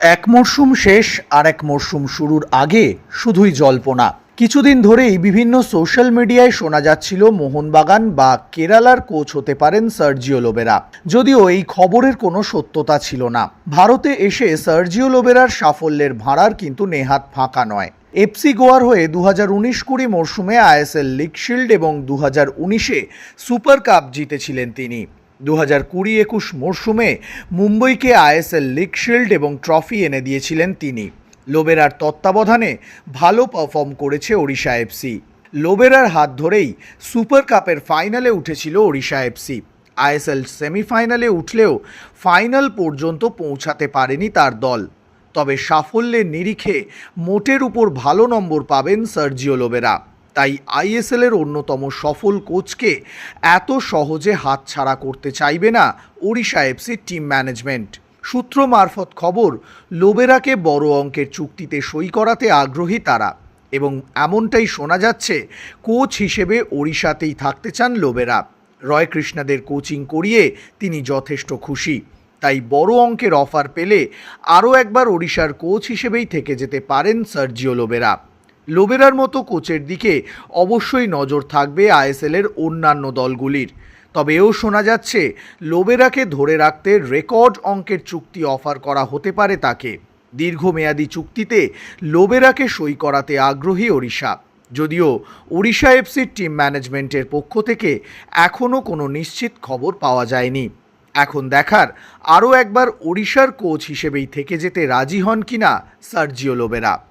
এক মরশুম শেষ আর এক মরশুম শুরুর আগে শুধুই জল্পনা। কিছুদিন ধরেই বিভিন্ন সোশ্যাল মিডিয়ায় শোনা যাচ্ছিল মোহনবাগান বা কেরালার কোচ হতে পারেন সার্জিও লোবেরা। যদিও এই খবরের কোনো সত্যতা ছিল না। ভারতে এসে সার্জিও লোবেরার সাফল্যের ভাড়ার কিন্তু নেহাত ফাঁকা নয়। এফসি গোয়ার হয়ে দু হাজার উনিশ কুড়ি মরশুমে আইএসএল লিগ শিল্ড এবং দু হাজার উনিশে সুপার কাপ জিতেছিলেন তিনি। দু হাজার কুড়ি একুশ মরশুমে মুম্বইকে আইএসএল লিগ শিল্ড এবং ট্রফি এনে দিয়েছিলেন তিনি। লোবেরার তত্ত্বাবধানে ভালো পারফর্ম করেছে ওড়িশা এফসি লোবেরার হাত ধরেই সুপার কাপের ফাইনালে উঠেছিল ওড়িশা এফসি আইএসএল সেমিফাইনালে উঠলেও ফাইনাল পর্যন্ত পৌঁছাতে পারেনি তার দল। তবে সাফল্যের নিরিখে মোটের উপর ভালো নম্বর পাবেন সার্জিও লোবেরা। তাই আইএসএল এর অন্যতম সফল কোচকে এত সহজে হাতছাড়া করতে চাইবে না ওড়িশা এফসির টিম ম্যানেজমেন্ট। সূত্র মারফত খবর, লোবেরাকে বড় অঙ্কের চুক্তিতে সই করাতে আগ্রহী তারা এবং এমনটাই শোনা যাচ্ছে, কোচ হিসেবে ওড়িশাতেই থাকতে চান লোবেরা। রয় কৃষ্ণাদের কোচিং করিয়ে তিনি যথেষ্ট খুশি। তাই বড় অঙ্কের অফার পেলে আরও একবার ওড়িশার কোচ হিসেবেই থেকে যেতে পারেন সার্জিও লোবেরা। লোবেরার মতো কোচের দিকে অবশ্যই নজর থাকবে আইএসএল এর অন্যান্য দলগুলির। তবে এও শোনা যাচ্ছে লোবেরাকে ধরে রাখতে রেকর্ড অঙ্কের চুক্তি অফার করা হতে পারে তাকে। দীর্ঘমেয়াদী চুক্তিতে লোবেরাকে সই করাতে আগ্রহী ওড়িশা। যদিও ওড়িশা এফসির টিম ম্যানেজমেন্টের পক্ষ থেকে এখনও কোনো নিশ্চিত খবর পাওয়া যায়নি। এখন দেখার আরও একবার ওড়িশার কোচ হিসেবেই থেকে যেতে রাজি হন কিনা সার্জিও লোবেরা